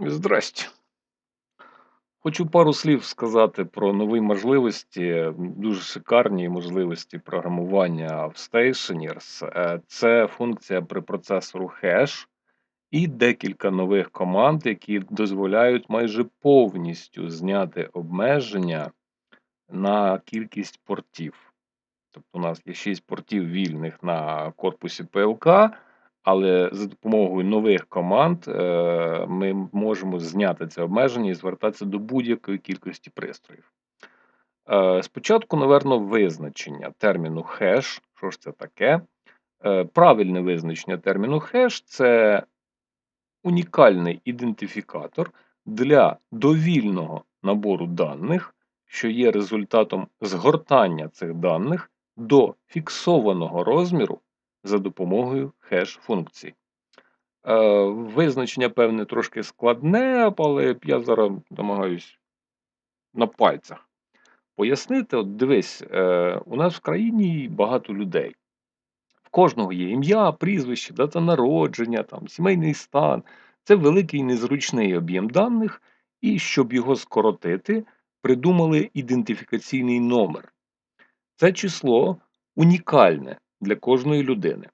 Здрасте. Хочу пару слів сказати про нові можливості, дуже шикарні можливості програмування в Stationers. Е, Це функція препроцесору хеш і декілька нових команд, які дозволяють майже повністю зняти обмеження на кількість портів. Тобто у нас є 6 портів вільних на корпусі ПЛК, але за допомогою нових команд е, ми можемо зняти це обмеження і звертатися до будь-якої кількості пристроїв. Е, Спочатку, наверно, визначення терміну хеш. Що ж це таке? Е, Правильне визначення терміну хеш це унікальний ідентифікатор для довільного набору даних, що є результатом згортання цих даних до фіксованого розміру за допомогою хеш-функцій. Е, Визначення, певне, трошки складне, але я зараз намагаюсь на пальцях пояснити. От дивись, е, у нас в країні багато людей. В кожного є ім'я, прізвище, дата народження, там, сімейний стан. Це великий незручний об'єм даних, і щоб його скоротити, придумали ідентифікаційний номер. Це число унікальне для кожної людини.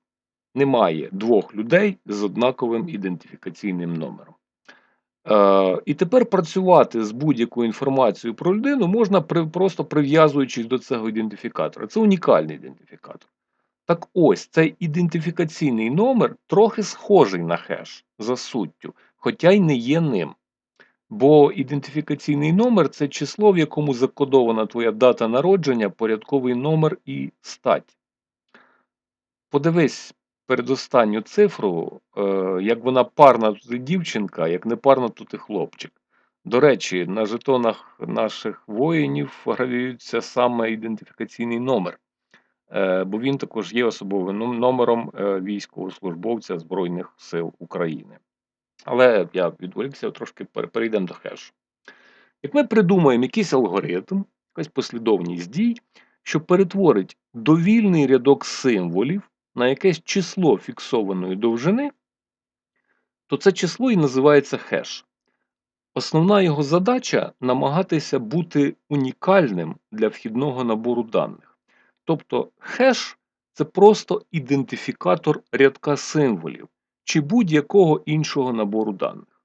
Немає двох людей з однаковим ідентифікаційним номером. Е, І тепер працювати з будь-якою інформацією про людину можна при, просто прив'язуючись до цього ідентифікатора. Це унікальний ідентифікатор. Так ось цей ідентифікаційний номер трохи схожий на хеш за суттю, хоча й не є ним. Бо ідентифікаційний номер це число, в якому закодована твоя дата народження, порядковий номер і стать. Подивись передостанню цифру, е, як вона парна тут і дівчинка, як не парна тут і хлопчик. До речі, на жетонах наших воїнів гравіюється саме ідентифікаційний номер, е, бо він також є особовим номером е, військовослужбовця Збройних сил України. Але я відволікся трошки перейдемо до хешу. Як ми придумаємо якийсь алгоритм, якась послідовність дій, що перетворить довільний рядок символів на якесь число фіксованої довжини, то це число і називається хеш. Основна його задача намагатися бути унікальним для вхідного набору даних. Тобто хеш це просто ідентифікатор рядка символів чи будь-якого іншого набору даних.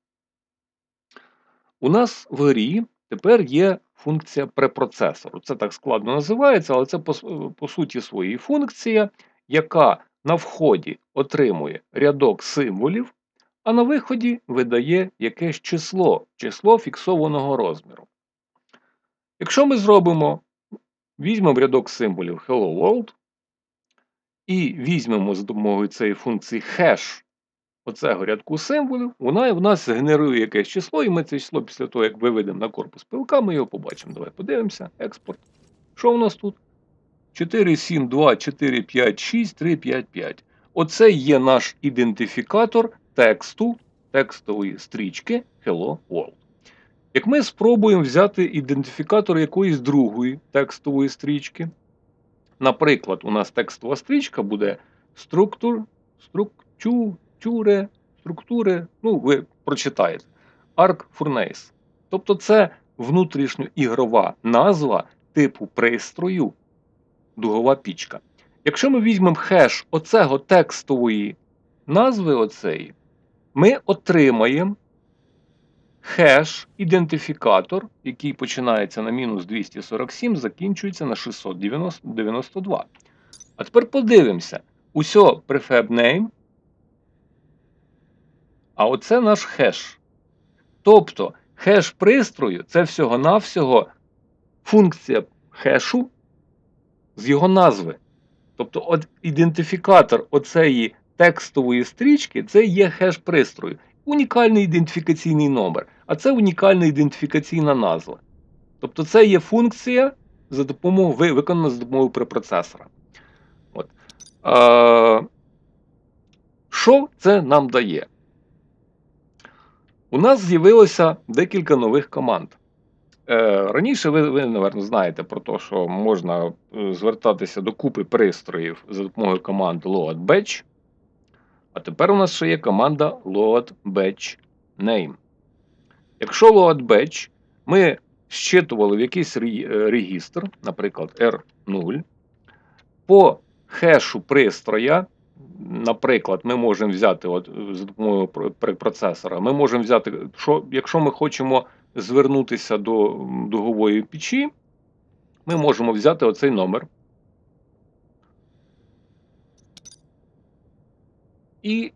У нас в грі тепер є функція препроцесору. Це так складно називається, але це по, по суті своєї функція, яка на вході отримує рядок символів, а на виході видає якесь число, число фіксованого розміру. Якщо ми зробимо, візьмемо рядок символів Hello World і візьмемо за допомогою цієї функції hash оцього рядку символів, вона в нас генерує якесь число, і ми це число після того, як виведемо на корпус пилка, ми його побачимо. Давай подивимося, експорт. Що у нас тут? 4, 7, 2, 4, 5, 6, 3, 5, 5. Оце є наш ідентифікатор тексту, текстової стрічки Hello World. Як ми спробуємо взяти ідентифікатор якоїсь другої текстової стрічки, наприклад, у нас текстова стрічка буде структур, структуре, структури, ну, ви прочитаєте, Arc Furnace. Тобто це внутрішньоігрова назва типу пристрою, дугова пічка. Якщо ми візьмемо хеш оцего текстової назви, оцеї, ми отримаємо хеш-ідентифікатор, який починається на мінус 247, закінчується на 692. А тепер подивимося: усьо prefab name, а оце наш хеш. Тобто хеш пристрою це всього-навсього функція хешу з його назви. Тобто от ідентифікатор оцеї текстової стрічки це є хеш пристрою. Унікальний ідентифікаційний номер, а це унікальна ідентифікаційна назва. Тобто це є функція за допомогою, виконана за допомогою препроцесора. От. А, Що це нам дає? У нас з'явилося декілька нових команд. Е, раніше ви, ви, напевно, знаєте про те, що можна е, звертатися до купи пристроїв за допомогою команди load А тепер у нас ще є команда load batch name. Якщо load batch ми щитували в якийсь е, регістр, наприклад, R0, по хешу пристроя, наприклад, ми можемо взяти от, за допомогою про- препроцесора, ми можемо взяти, що, якщо ми хочемо звернутися до дугової печі, ми можемо взяти оцей номер. І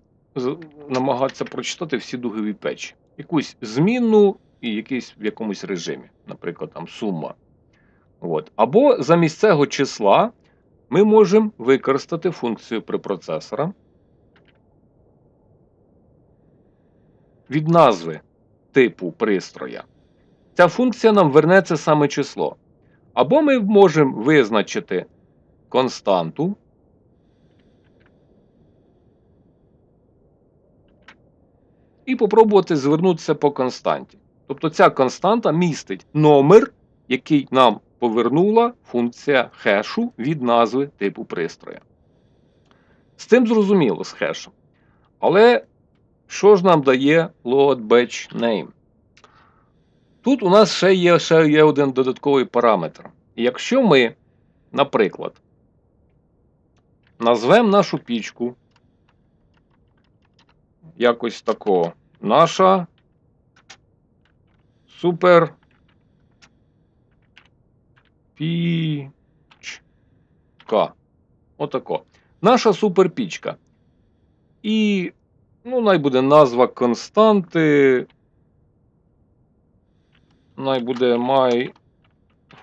намагатися прочитати всі дугові печі. Якусь змінну і якийсь в якомусь режимі, наприклад, там сума. От. Або замість цього числа ми можемо використати функцію препроцесора від назви типу пристроя. Ця функція нам верне це саме число. Або ми можемо визначити константу. І попробувати звернутися по константі. Тобто ця константа містить номер, який нам повернула функція хешу від назви типу пристроя. З цим зрозуміло з хешем. Але що ж нам дає load batch name? Тут у нас ще є, ще є один додатковий параметр. Якщо ми, наприклад, назвемо нашу пічку якось тако. Наша супер пічка. Отако. Наша суперпічка. І, ну, най буде назва константи. Най буде my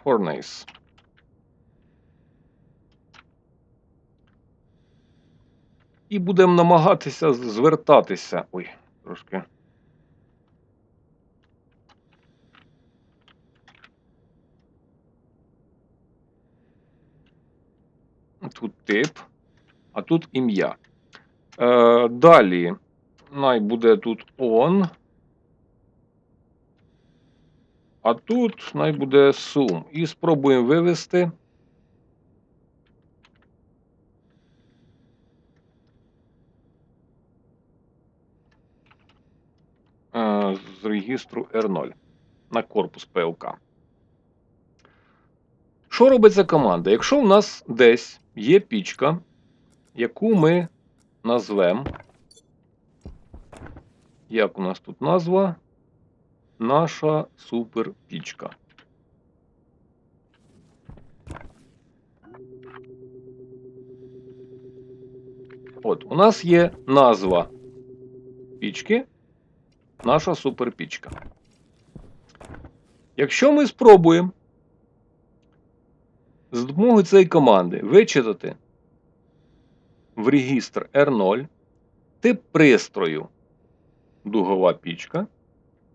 furnace. І будемо намагатися звертатися. Ой, трошки. Тут тип, а тут ім'я. Е, далі, най буде тут on. А тут най буде sum. І спробуємо вивести. е, з регістру R0 на корпус ПЛК. Що робить ця команда? Якщо у нас десь є пічка, яку ми назвемо, як у нас тут назва? Наша суперпічка. От, у нас є назва пічки, наша суперпічка. Якщо ми спробуємо з допомогою цієї команди вичитати в регістр R0 тип пристрою дугова пічка,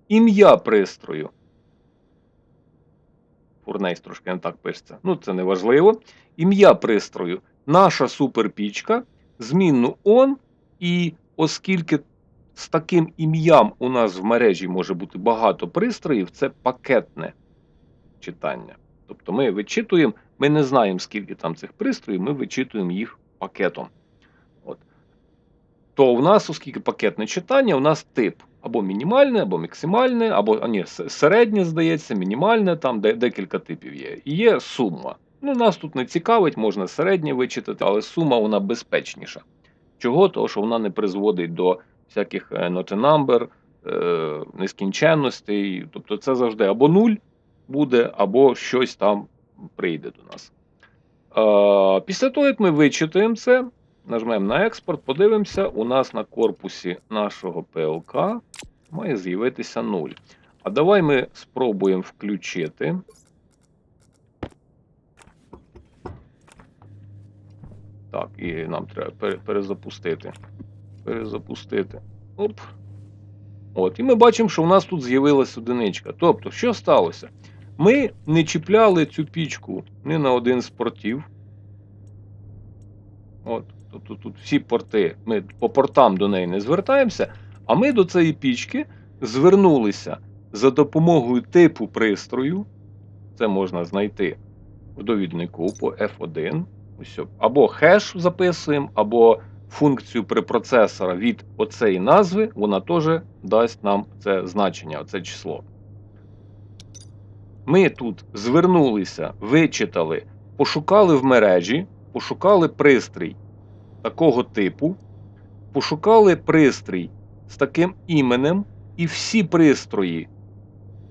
ім'я пристрою. Фурнейс трошки не так пишеться. Ну, це не важливо. Ім'я пристрою. Наша суперпічка, змінну on, і оскільки з таким ім'ям у нас в мережі може бути багато пристроїв, це пакетне читання. Тобто ми вичитуємо, ми не знаємо, скільки там цих пристроїв, ми вичитуємо їх пакетом. То в нас, оскільки пакетне читання, у нас тип або мінімальне, або максимальне, або ні, середнє, здається, мінімальне, там де, декілька типів є. І є сума. Ну, нас тут не цікавить, можна середнє вичитати, але сума вона безпечніша. Чого? Того, що вона не призводить до всяких е, not a number, е, нескінченностей. Тобто це завжди або нуль буде, або щось там прийде до нас. Е, Після того, як ми вичитуємо це, нажмемо на експорт, подивимося, у нас на корпусі нашого ПЛК має з'явитися 0. А давай ми спробуємо включити. Так, і нам треба перезапустити. Перезапустити. Оп. От, і ми бачимо, що у нас тут з'явилась одиничка. Тобто, що сталося? Ми не чіпляли цю пічку ні на один з портів. От, тобто тут всі порти, ми по портам до неї не звертаємося, а ми до цієї пічки звернулися за допомогою типу пристрою. Це можна знайти в довіднику по F1. Ось, або хеш записуємо, або функцію препроцесора від оцеї назви, вона теж дасть нам це значення, це число. Ми тут звернулися, вичитали, пошукали в мережі, пошукали пристрій такого типу, пошукали пристрій з таким іменем, і всі пристрої,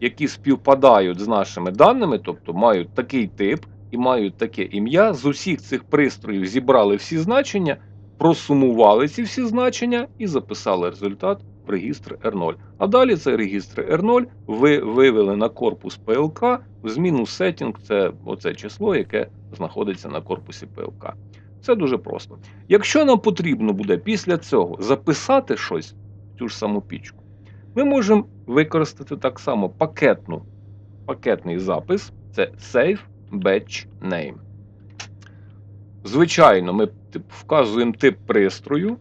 які співпадають з нашими даними, тобто мають такий тип і мають таке ім'я, з усіх цих пристроїв зібрали всі значення, просумували ці всі значення і записали результат в регістр R0. А далі цей регістр R0 ви вивели на корпус PLK в зміну setting, це оце число, яке знаходиться на корпусі PLK. Це дуже просто. Якщо нам потрібно буде після цього записати щось в цю ж саму пічку, ми можемо використати так само пакетну, пакетний запис це save batch name. Звичайно, ми тип- вказуємо тип пристрою.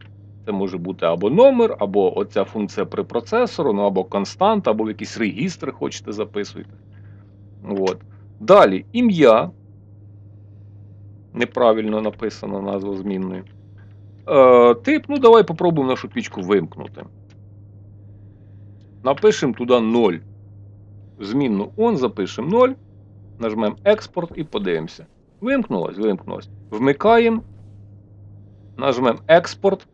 Це може бути або номер, або оця функція препроцесору, ну або константа, або в якісь регістри хочете записуйте. От. Далі ім'я. Неправильно написано назва змінної. Е, тип, ну давай попробуємо нашу пічку вимкнути. Напишемо туди 0. Змінну on, запишемо 0, нажмемо експорт і подивимося. Вимкнулось, вимкнулось. Вмикаємо, нажмемо експорт.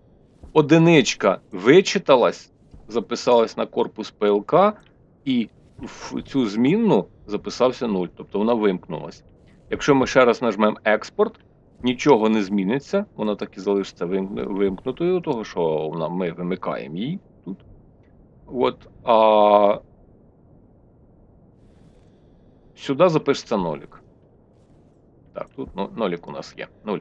Одиничка вичиталась, записалась на корпус PLK, і в цю змінну записався 0, тобто вона вимкнулась. Якщо ми ще раз нажмемо експорт, нічого не зміниться, вона так і залишиться вим- вимкнутою, того що вона, ми вимикаємо її тут. От, а сюди запишеться нолік. Так, тут ну, нолік у нас є. Нуль.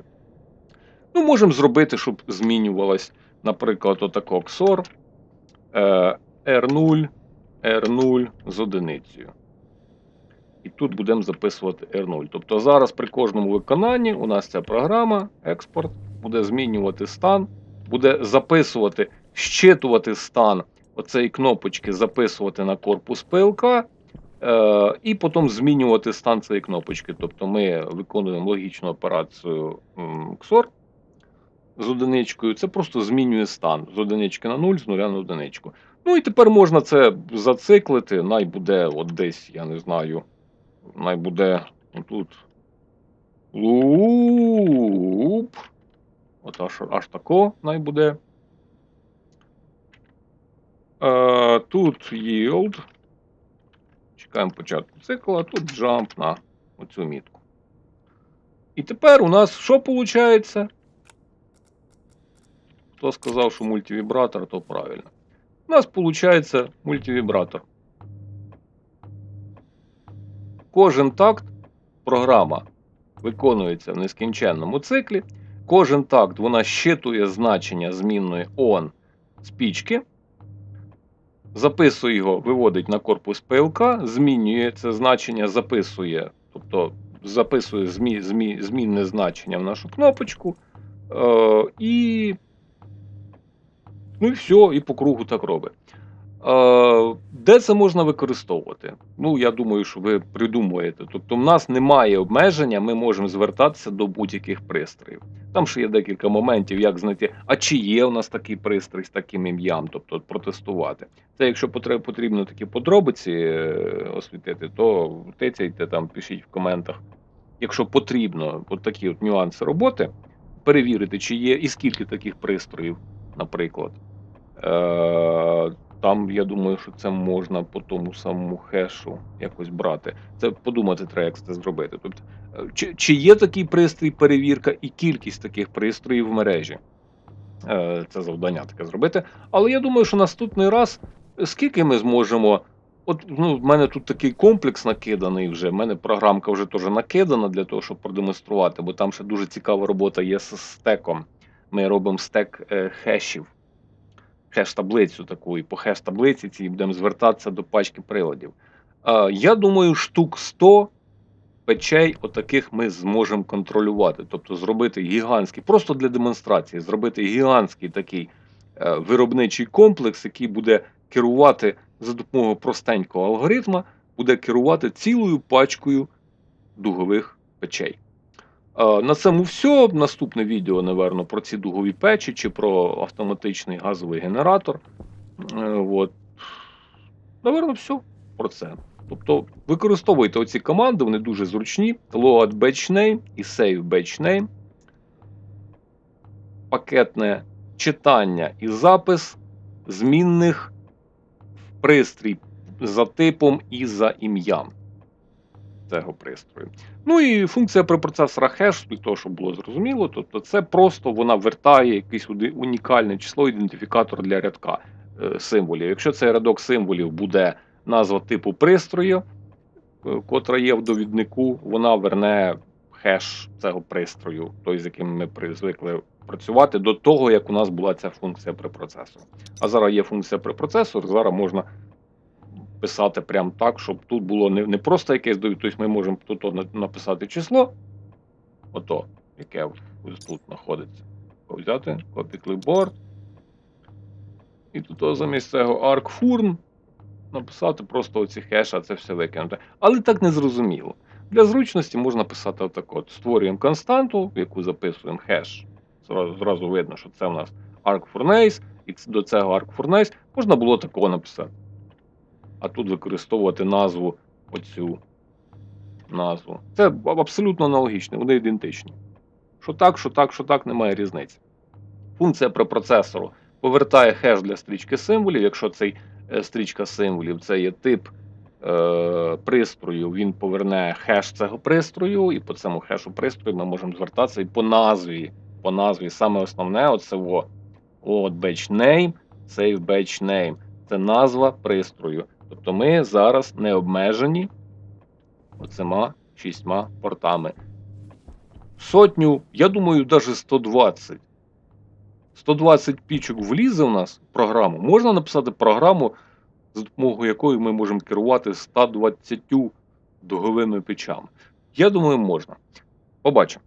Ну, можемо зробити, щоб змінювалась, наприклад, отако XOR е, R0, R0 з одиницею. І тут будемо записувати R0. Тобто зараз при кожному виконанні у нас ця програма, експорт, буде змінювати стан, буде записувати, щитувати стан оцеї кнопочки, записувати на корпус PLK, е, і потім змінювати стан цієї кнопочки. Тобто ми виконуємо логічну операцію XOR з одиничкою. Це просто змінює стан з одинички на 0, з нуля на одиничку. Ну і тепер можна це зациклити, най буде от десь, я не знаю, най буде тут луп. От аж, аж тако най буде. Е, тут yield. Чекаємо початку цикла, тут jump на оцю мітку. І тепер у нас що виходить? Хто сказав, що мультивібратор, то правильно. У нас виходить мультивібратор. Кожен такт програма виконується в нескінченному циклі. Кожен такт вона щитує значення змінної on з пічки, записує його, виводить на корпус PLK, змінює це значення, записує, тобто записує змі, змі, змінне значення в нашу кнопочку. Е, і Ну і все, і по кругу так робить. Е, де це можна використовувати? Ну, я думаю, що ви придумуєте. Тобто, в нас немає обмеження, ми можемо звертатися до будь-яких пристроїв. Там ще є декілька моментів, як знайти, а чи є у нас такий пристрій з таким ім'ям, тобто протестувати. Це якщо потрібно, такі подробиці е, освітити, то тицяйте там, пишіть в коментах. Якщо потрібно от такі от нюанси роботи, перевірити, чи є і скільки таких пристроїв, наприклад. Там, я думаю, що це можна по тому самому хешу якось брати. Це подумати треба, як це зробити. Тобто, е, чи, чи є такий пристрій, перевірка і кількість таких пристроїв в мережі? Е, Це завдання таке зробити. Але я думаю, що наступний раз, скільки ми зможемо. От ну, в мене тут такий комплекс накиданий вже. в мене програмка вже теж накидана для того, щоб продемонструвати, бо там ще дуже цікава робота є з стеком. Ми робимо стек е, хешів хеш-таблицю таку, і по хеш-таблиці цій будемо звертатися до пачки приладів. Я думаю, штук 100 печей отаких ми зможемо контролювати. Тобто зробити гігантський, просто для демонстрації, зробити гігантський такий е, виробничий комплекс, який буде керувати за допомогою простенького алгоритма, буде керувати цілою пачкою дугових печей. Е, На цьому все. Наступне відео, напевно, про ці дугові печі чи про автоматичний газовий генератор. Е, От. Наверно, все про це. Тобто використовуйте оці команди, вони дуже зручні. Load batch name і save batch name. Пакетне читання і запис змінних в пристрій за типом і за ім'ям цього пристрою. Ну і функція препроцесора хеш, для того, щоб було зрозуміло, тобто це просто вона вертає уди- унікальне число, ідентифікатор для рядка е, символів. Якщо цей рядок символів буде назва типу пристрою, е, котра є в довіднику, вона верне хеш цього пристрою, той, з яким ми звикли працювати до того, як у нас була ця функція препроцесору. А зараз є функція препроцесор, зараз можна писати прямо так, щоб тут було не, не просто якесь тобто ми можемо тут написати число, ото, яке тут знаходиться. Взяти, copy clipboard. І тут замість цього arc-furn написати просто оці хеш, а це все викинути. Але так не зрозуміло. Для зручності можна писати отак от. Створюємо константу, в яку записуємо хеш. Зразу, зразу видно, що це у нас arc-furnace, і до цього arc-furnace можна було такого написати. А тут використовувати назву оцю назву. Це абсолютно аналогічно, вони ідентичні. Що так, що так, що так, немає різниці. Функція препроцесору повертає хеш для стрічки символів. Якщо цей е, стрічка символів це є тип е, пристрою, він поверне хеш цього пристрою, і по цьому хешу пристрою ми можемо звертатися і по назві. По назві саме основне оце во. От batch name, save batch name. Це назва пристрою. Тобто ми зараз не обмежені оцима шістьма портами. Сотню, я думаю, навіть 120. 120 пічок влізе в нас в програму. Можна написати програму, за допомогою якої ми можемо керувати 120 дуговими печами. Я думаю, можна. Побачимо.